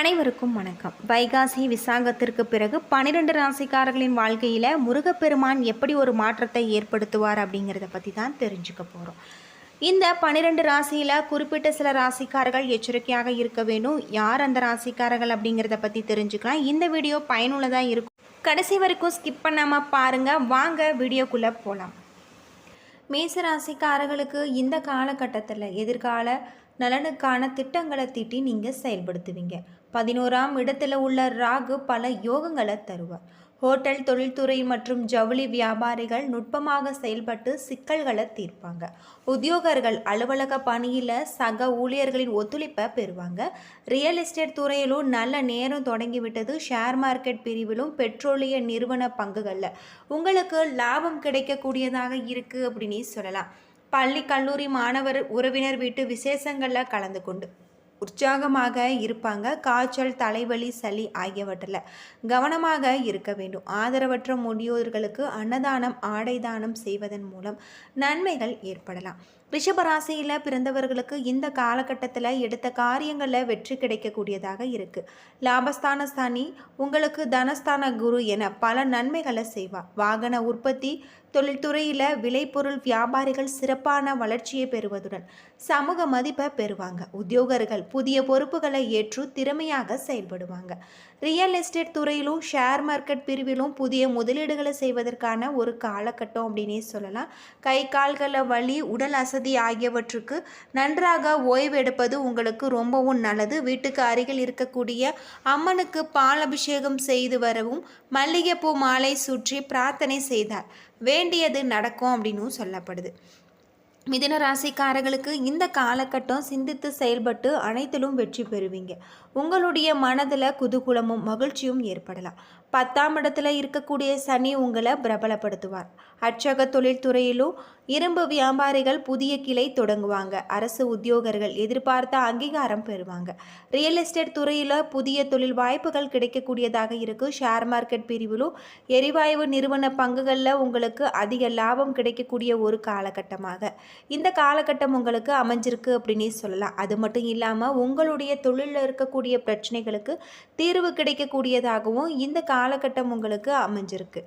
அனைவருக்கும் வணக்கம். வைகாசி விசாகத்திற்கு பிறகு பன்னிரெண்டு ராசிக்காரர்களின் வாழ்க்கையில் முருகப்பெருமான் எப்படி ஒரு மாற்றத்தை ஏற்படுத்துவார் அப்படிங்கிறத பற்றி தான் தெரிஞ்சுக்க போகிறோம் இந்த பன்னிரெண்டு ராசியில் குறிப்பிட்ட சில ராசிக்காரர்கள் எச்சரிக்கையாக இருக்க வேண்டும் யார் அந்த ராசிக்காரர்கள் அப்படிங்கிறத பற்றி தெரிஞ்சுக்கலாம். இந்த வீடியோ பயனுள்ளதாக இருக்கும். கடைசி வரைக்கும் ஸ்கிப் பண்ணாமல் பாருங்கள் வாங்க வீடியோக்குள்ளே போகலாம் மேசராசிக்காரர்களுக்கு இந்த காலகட்டத்தில் எதிர்கால நலனுக்கான திட்டங்களை தீட்டி நீங்கள் செயல்படுத்துவீங்க. பதினோராம் இடத்துல உள்ள ராகு பல யோகங்களை தருவார். ஹோட்டல் தொழில்துறை மற்றும் ஜவுளி வியாபாரிகள் நுட்பமாக செயல்பட்டு சிக்கல்களை தீர்ப்பாங்க. உத்தியோகர்கள் அலுவலக பணியில் சக ஊழியர்களின் ஒத்துழைப்பை பெறுவாங்க. ரியல் எஸ்டேட் துறையிலும் நல்ல நேரம் தொடங்கிவிட்டது. ஷேர் மார்க்கெட் பிரிவிலும் பெட்ரோலிய நிறுவன பங்குகளில். உங்களுக்கு லாபம் கிடைக்கக்கூடியதாக இருக்குது அப்படின்னு சொல்லலாம். பள்ளி கல்லூரி மாணவர் உறவினர் வீட்டு விசேஷங்களில் கலந்து கொண்டு உற்சாகமாக இருப்பாங்க. காய்ச்சல் தலைவலி சளி ஆகியவற்றில் கவனமாக இருக்க வேண்டும். ஆதரவற்ற முதியோர்களுக்கு அன்னதானம் ஆடை தானம் செய்வதன் மூலம் நன்மைகள் ஏற்படலாம். ரிஷபராசியில் பிறந்தவர்களுக்கு இந்த காலகட்டத்தில் எடுத்த காரியங்களில் வெற்றி கிடைக்கக்கூடியதாக இருக்குது லாபஸ்தான சனி உங்களுக்கு தனஸ்தான குரு என பல நன்மைகளை செய்வார். வாகன உற்பத்தி தொழில்துறையில் விளைபொருள் வியாபாரிகள் சிறப்பான வளர்ச்சியை பெறுவதுடன் சமூக மதிப்பை பெறுவாங்க. உத்தியோகர்கள் புதிய பொறுப்புகளை ஏற்று திறமையாக செயல்படுவாங்க. ரியல் எஸ்டேட் துறையிலும் ஷேர் மார்க்கெட் பிரிவிலும் புதிய முதலீடுகளை செய்வதற்கான ஒரு காலகட்டம் அப்படின்னே சொல்லலாம். கை கால்களை வலி உடல் அசதி ஆகியவற்றுக்கு நன்றாக ஓய்வு எடுப்பது உங்களுக்கு ரொம்பவும் நல்லது. வீட்டுக்கு அருகில் இருக்கக்கூடிய அம்மனுக்கு பால் அபிஷேகம் செய்து வரவும் மல்லிகைப்பூ மாலை சுற்றி பிரார்த்தனை செய்தார். வேண்டியது நடக்கும் அப்படின்னும் சொல்லப்படுது. மிதுன ராசிக்காரர்களுக்கு இந்த காலகட்டம் சிந்தித்து செயல்பட்டு அனைத்திலும் வெற்றி பெறுவீங்க. உங்களுடைய மனதில் குதூகுலமும் மகிழ்ச்சியும் ஏற்படலாம். பத்தாம் இடத்துல இருக்கக்கூடிய சனி உங்களை பிரபலப்படுத்துவார். அச்சக தொழில்துறையிலும் இரும்பு வியாபாரிகள் புதிய கிளை தொடங்குவாங்க. அரசு உத்தியோகர்கள் எதிர்பார்த்த அங்கீகாரம் பெறுவாங்க. ரியல் எஸ்டேட் துறையில் புதிய தொழில் வாய்ப்புகள் கிடைக்கக்கூடியதாக இருக்குது ஷேர் மார்க்கெட் பிரிவிலும் எரிவாயு நிறுவன பங்குகளில் உங்களுக்கு அதிக லாபம் கிடைக்கக்கூடிய ஒரு காலகட்டமாக. இந்த காலகட்டம் உங்களுக்கு அமைஞ்சிருக்கு அப்படின்னு சொல்லலாம். அது மட்டும் இல்லாமல் உங்களுடைய தொழிலில் இருக்கக்கூடிய பிரச்சனைகளுக்கு தீர்வு கிடைக்கக்கூடியதாகவும் இந்த காலகட்டம் உங்களுக்கு அமைஞ்சிருக்கு.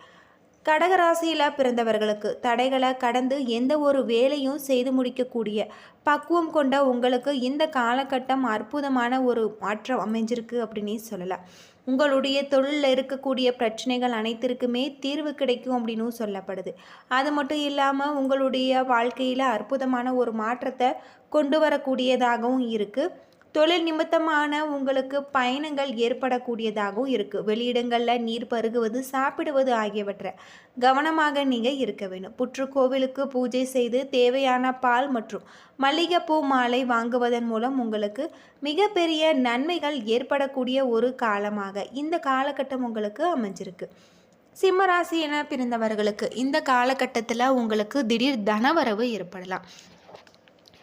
கடகராசியில் பிறந்தவர்களுக்கு தடைகளை கடந்து எந்த ஒரு வேலையும் செய்து முடிக்கக்கூடிய பக்குவம் கொண்ட உங்களுக்கு இந்த காலகட்டம் அற்புதமான ஒரு மாற்றம் அமைஞ்சிருக்கு அப்படின்னு சொல்லலாம். உங்களுடைய தொழிலில் இருக்கக்கூடிய பிரச்சனைகள் அனைத்திற்குமே தீர்வு கிடைக்கும் அப்படின்னு சொல்லப்படுது. அது மட்டும் இல்லாமல் உங்களுடைய வாழ்க்கையில் அற்புதமான ஒரு மாற்றத்தை கொண்டு வரக்கூடியதாகவும் இருக்குது தொழில் நிமித்தமான உங்களுக்கு பயணங்கள் ஏற்படக்கூடியதாகவும் இருக்குது வெளியிடங்களில் நீர் பருகுவது சாப்பிடுவது ஆகியவற்றை கவனமாக நீங்கள் இருக்க வேண்டும். புற்றுக்கோவிலுக்கு பூஜை செய்து தேவையான பால் மற்றும் மல்லிகைப்பூ மாலை வாங்குவதன் மூலம் உங்களுக்கு மிகப்பெரிய நன்மைகள் ஏற்படக்கூடிய ஒரு காலமாக இந்த காலகட்டம் உங்களுக்கு அமைஞ்சிருக்கு. சிம்மராசி என பிறந்தவர்களுக்கு இந்த காலகட்டத்தில் உங்களுக்கு திடீர் தனவரவு ஏற்படலாம்.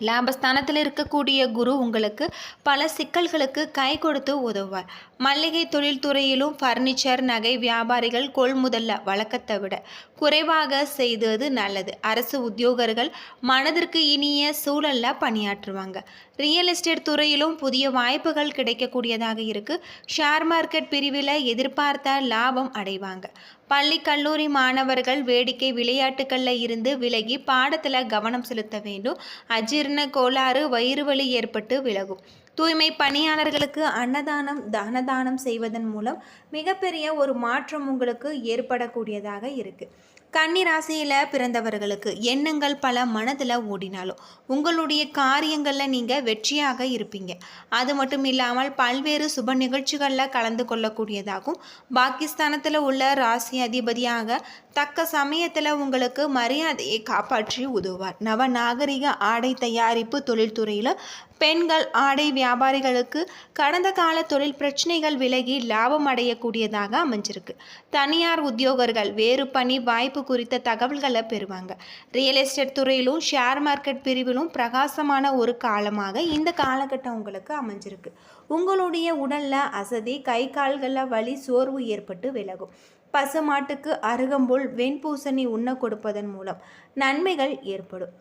லாபஸ்தானத்தில் இருக்கக்கூடிய குரு உங்களுக்கு பல சிக்கல்களுக்கு கை கொடுத்து உதவுவார். மல்லிகை தொழில்துறையிலும் ஃபர்னிச்சர் நகை வியாபாரிகள் கொள்முதல்ல வழக்கத்தை விட. குறைவாக செய்தது நல்லது. அரசு உத்தியோகர்கள் மனதிற்கு இனிய சூழலில் பணியாற்றுவாங்க. ரியல் எஸ்டேட் துறையிலும் புதிய வாய்ப்புகள் கிடைக்கக்கூடியதாக இருக்குது ஷேர் மார்க்கெட் பிரிவில் எதிர்பார்த்த லாபம் அடைவாங்க. பள்ளி கல்லூரி மாணவர்கள் வேடிக்கை விளையாட்டுகளில் இருந்து விலகி பாடத்தில் கவனம் செலுத்த வேண்டும். அஜீர்ண கோளாறு வயிறு வலி ஏற்பட்டு விலகும். தூய்மை பணியாளர்களுக்கு அன்னதானம் தானதானம் செய்வதன் மூலம் மிகப்பெரிய ஒரு மாற்றம் உங்களுக்கு ஏற்படக்கூடியதாக இருக்குது கன்னி ராசியில் பிறந்தவர்களுக்கு எண்ணங்கள் பல மனதில் ஓடினாலும் உங்களுடைய காரியங்களில் நீங்கள் வெற்றியாக இருப்பீங்க. அது மட்டும் இல்லாமல் பல்வேறு சுப நிகழ்ச்சிகளில் கலந்து கொள்ளக்கூடியதாகும் பாகிஸ்தானத்தில் உள்ள ராசி அதிபதியாக தக்க சமயத்தில் உங்களுக்கு மரியாதையை காப்பாற்றி உதவுவார். நவ நாகரிக ஆடை தயாரிப்பு தொழில்துறையில் பெண்கள் ஆடை வியாபாரிகளுக்கு கடந்த கால தொழில் பிரச்சனைகள் விலகி லாபம் அடையக்கூடியதாக அமைஞ்சிருக்கு. தனியார் உத்தியோகர்கள் வேறு பணி வாய்ப்பு குறித்த தகவல்களை பெறுவாங்க. ரியல் எஸ்டேட் துறையிலும் ஷேர் மார்க்கெட் பிரிவிலும் பிரகாசமான ஒரு காலமாக இந்த காலகட்டம் உங்களுக்கு அமைஞ்சிருக்கு. உங்களுடைய உடலில் அசதி கை கால்களில் வலி சோர்வு ஏற்பட்டு விலகும். பசுமாட்டுக்கு அருகம்புல் வெண்பூசணி உண்ண கொடுப்பதன் மூலம் நன்மைகள் ஏற்படும்.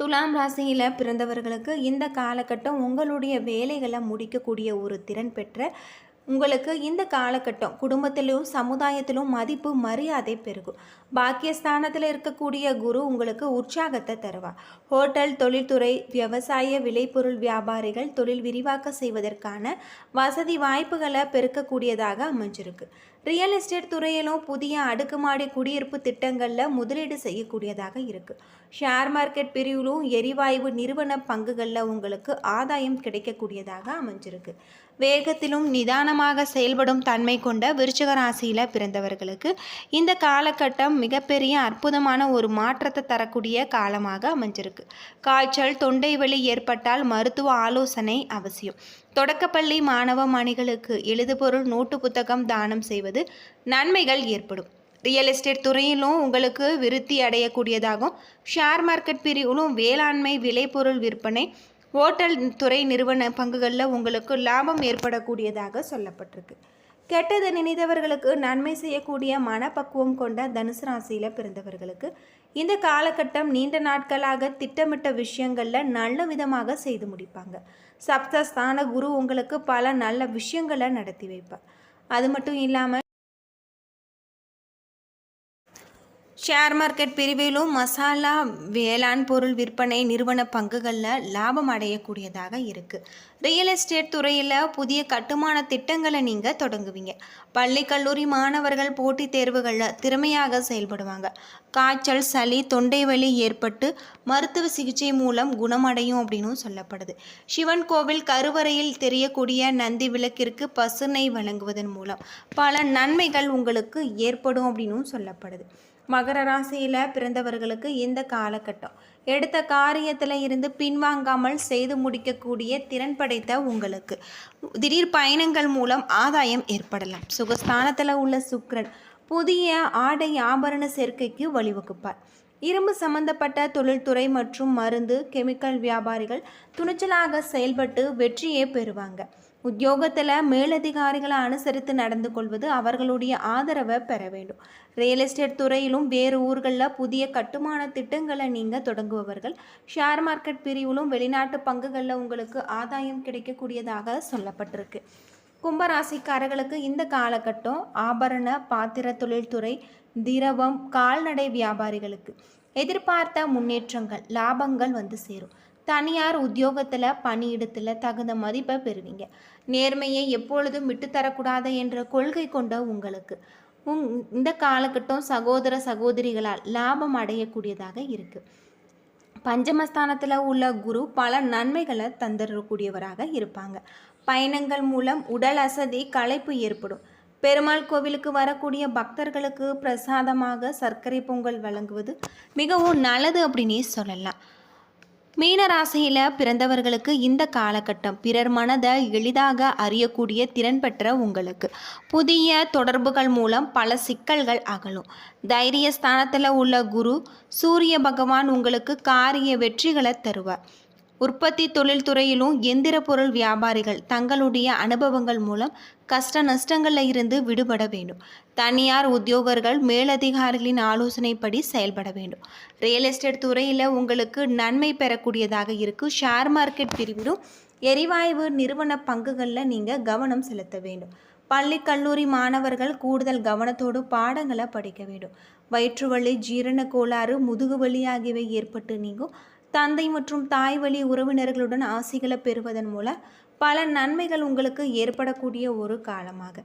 துலாம் ராசியில் பிறந்தவர்களுக்கு இந்த காலகட்டம் உங்களுடைய வேலைகளை முடிக்கக்கூடிய ஒரு திறன் பெற்ற உங்களுக்கு இந்த காலகட்டம் குடும்பத்திலும் சமுதாயத்திலும் மதிப்பு மரியாதை பெருகும். பாக்கியஸ்தானத்தில் இருக்கக்கூடிய குரு உங்களுக்கு உற்சாகத்தை தருவார். ஹோட்டல் தொழில்துறை விவசாய விளைபொருள் வியாபாரிகள் தொழில் விரிவாக்க செய்வதற்கான வசதி வாய்ப்புகளை பெருக்கக்கூடியதாக அமைஞ்சிருக்கு. ரியல் எஸ்டேட் துறையிலும் புதிய அடுக்குமாடி குடியிருப்பு திட்டங்களில் முதலீடு செய்யக்கூடியதாக இருக்குது ஷேர் மார்க்கெட் பிரிவிலும் எரிவாயு நிறுவன பங்குகளில் உங்களுக்கு ஆதாயம் கிடைக்கக்கூடியதாக அமைஞ்சிருக்கு. வேகத்திலும் நிதானமாக செயல்படும் தன்மை கொண்ட விருச்சக ராசியில் பிறந்தவர்களுக்கு இந்த காலகட்டம் மிகப்பெரிய அற்புதமான ஒரு மாற்றத்தை தரக்கூடிய காலமாக அமைஞ்சிருக்கு. காய்ச்சல் தொண்டை வலி ஏற்பட்டால் மருத்துவ ஆலோசனை அவசியம். தொடக்கப்பள்ளி மாணவ மணிகளுக்கு எழுதுபொருள் நோட்டு புத்தகம் தானம் செய்வது நன்மைகள் ஏற்படும். ரியல் எஸ்டேட் துறையிலும் உங்களுக்கு விருத்தி அடையக்கூடியதாகும். ஷேர் மார்க்கெட் பிரிவிலும் வேளாண்மை விளைபொருள் விற்பனை ஹோட்டல் துறை நிறுவன பங்குகளில் உங்களுக்கு லாபம் ஏற்படக்கூடியதாக சொல்லப்பட்டிருக்கு. கெட்டது நினைத்தவர்களுக்கு நன்மை செய்யக்கூடிய மனப்பக்குவம் கொண்ட தனுசு ராசியில் பிறந்தவர்களுக்கு இந்த காலகட்டம் நீண்ட நாட்களாக திட்டமிட்ட விஷயங்களில் நல்ல விதமாக செய்து முடிப்பாங்க. சப்தஸ்தான குரு உங்களுக்கு பல நல்ல விஷயங்களை நடத்தி வைப்பார். அது மட்டும் இல்லாமல் ஷேர் மார்க்கெட் பிரிவிலும் மசாலா வேளாண் பொருள் விற்பனை நிறுவன பங்குகளில் லாபம் அடையக்கூடியதாக இருக்குது ரியல் எஸ்டேட் துறையில் புதிய கட்டுமான திட்டங்களை நீங்கள் தொடங்குவீங்க. பள்ளி கல்லூரி மாணவர்கள் போட்டித் தேர்வுகளில் திறமையாக செயல்படுவாங்க. காய்ச்சல் சளி தொண்டை வலி ஏற்பட்டு மருத்துவ சிகிச்சை மூலம் குணமடையும் அப்படின்னும் சொல்லப்படுது. சிவன் கோவில் கருவறையில் தெரியக்கூடிய நந்தி விளக்கிற்கு பசுனை வழங்குவதன் மூலம் பல நன்மைகள் உங்களுக்கு ஏற்படும் அப்படின்னும் சொல்லப்படுது. மகர ராசியில் பிறந்தவர்களுக்கு இந்த காலகட்டம். எடுத்த காரியத்தில் இருந்து பின்வாங்காமல் செய்து முடிக்கக்கூடிய திறன் படைத்த உங்களுக்கு. திடீர் பயணங்கள் மூலம் ஆதாயம் ஏற்படலாம். சுகஸ்தானத்தில் உள்ள சுக்ரன் புதிய ஆடை ஆபரண சேர்க்கைக்கு வழிவகுப்பார். இரும்பு சம்பந்தப்பட்ட தொழில்துறை மற்றும் மருந்து கெமிக்கல் வியாபாரிகள் துணிச்சலாக செயல்பட்டு வெற்றியே பெறுவாங்க. உத்தியோகத்தில் மேலதிகாரிகளை அனுசரித்து நடந்து கொள்வது அவர்களுடைய ஆதரவை பெற வேண்டும். ரியல் எஸ்டேட் துறையிலும் வேறு ஊர்களில் புதிய கட்டுமான திட்டங்களை நீங்கள் தொடங்குபவர்கள். ஷேர் மார்க்கெட் பிரிவிலும் வெளிநாட்டு பங்குகளில் உங்களுக்கு ஆதாயம் கிடைக்கக்கூடியதாக சொல்லப்பட்டிருக்கு. கும்பராசிக்காரர்களுக்கு இந்த காலகட்டம் ஆபரண பாத்திர தொழில்துறை திரவம் கால்நடை வியாபாரிகளுக்கு எதிர்பார்த்த முன்னேற்றங்கள் லாபங்கள் வந்து சேரும். தனியார் உத்தியோகத்தில் பணியிடத்தில் தகுந்த மதிப்பை பெறுவீங்க. நேர்மையை எப்பொழுதும் விட்டுத்தரக்கூடாது என்ற கொள்கை கொண்ட உங்களுக்கு. உங் இந்த காலகட்டம் சகோதர சகோதரிகளால் லாபம் அடையக்கூடியதாக இருக்குது பஞ்சமஸ்தானத்தில் உள்ள குரு பல நன்மைகளை தந்துடக்கூடியவராக இருப்பாங்க. பயணங்கள் மூலம் உடல் அசதி களைப்பு ஏற்படும். பெருமாள் கோவிலுக்கு வரக்கூடிய பக்தர்களுக்கு பிரசாதமாக சர்க்கரை பொங்கல் வழங்குவது மிகவும் நல்லது அப்படின்னே சொல்லலாம். மீனராசியில் பிறந்தவர்களுக்கு இந்த காலகட்டம் பிறர் மனதை எளிதாக அறியக்கூடிய திறன் பெற்ற உங்களுக்கு. புதிய தொடர்புகள் மூலம் பல சிக்கல்கள் அகலும். தைரிய ஸ்தானத்தில் உள்ள குரு சூரிய பகவான் உங்களுக்கு காரிய வெற்றிகளை தருவார். உற்பத்தி தொழில்துறையிலும் எந்திர பொருள் வியாபாரிகள் தங்களுடைய அனுபவங்கள் மூலம் கஷ்ட நஷ்டங்களில் இருந்து விடுபட வேண்டும். தனியார் உத்தியோகர்கள் மேலதிகாரிகளின் ஆலோசனைப்படி செயல்பட வேண்டும். ரியல் எஸ்டேட் துறையில் உங்களுக்கு நன்மை பெறக்கூடியதாக இருக்குது ஷேர் மார்க்கெட் பிரிவிலும் எரிவாயு நிறுவன பங்குகளில் நீங்கள் கவனம் செலுத்த வேண்டும். பள்ளி கல்லூரி மாணவர்கள் கூடுதல் கவனத்தோடு பாடங்களை படிக்க வேண்டும். வயிற்றுவலி ஜீரண கோளாறு முதுகுவலி ஆகியவை ஏற்பட்டு நீங்கள் தந்தை மற்றும் தாய் வழி உறவினர்களுடன் ஆசைகளை பெறுவதன் மூலம் பல நன்மைகள் உங்களுக்கு ஏற்படக்கூடிய ஒரு காலமாக.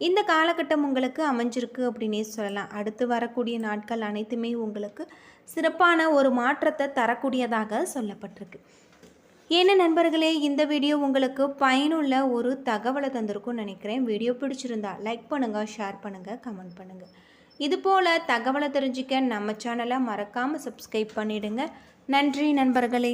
இந்த காலகட்டம் உங்களுக்கு அமைஞ்சிருக்கு அப்படின்னே சொல்லலாம். அடுத்து வரக்கூடிய நாட்கள் அனைத்துமே உங்களுக்கு சிறப்பான ஒரு மாற்றத்தை தரக்கூடியதாக சொல்லப்பட்டிருக்கு. என்ன நண்பர்களே இந்த வீடியோ உங்களுக்கு பயனுள்ள ஒரு தகவலை தந்திருக்கும்னு நினைக்கிறேன். வீடியோ பிடிச்சிருந்தா லைக் பண்ணுங்கள் ஷேர் பண்ணுங்கள் கமெண்ட் பண்ணுங்கள் இதுபோல் தகவலை தெரிஞ்சுக்க நம்ம சேனலை மறக்காமல் சப்ஸ்கிரைப் பண்ணிவிடுங்க நன்றி நண்பர்களே.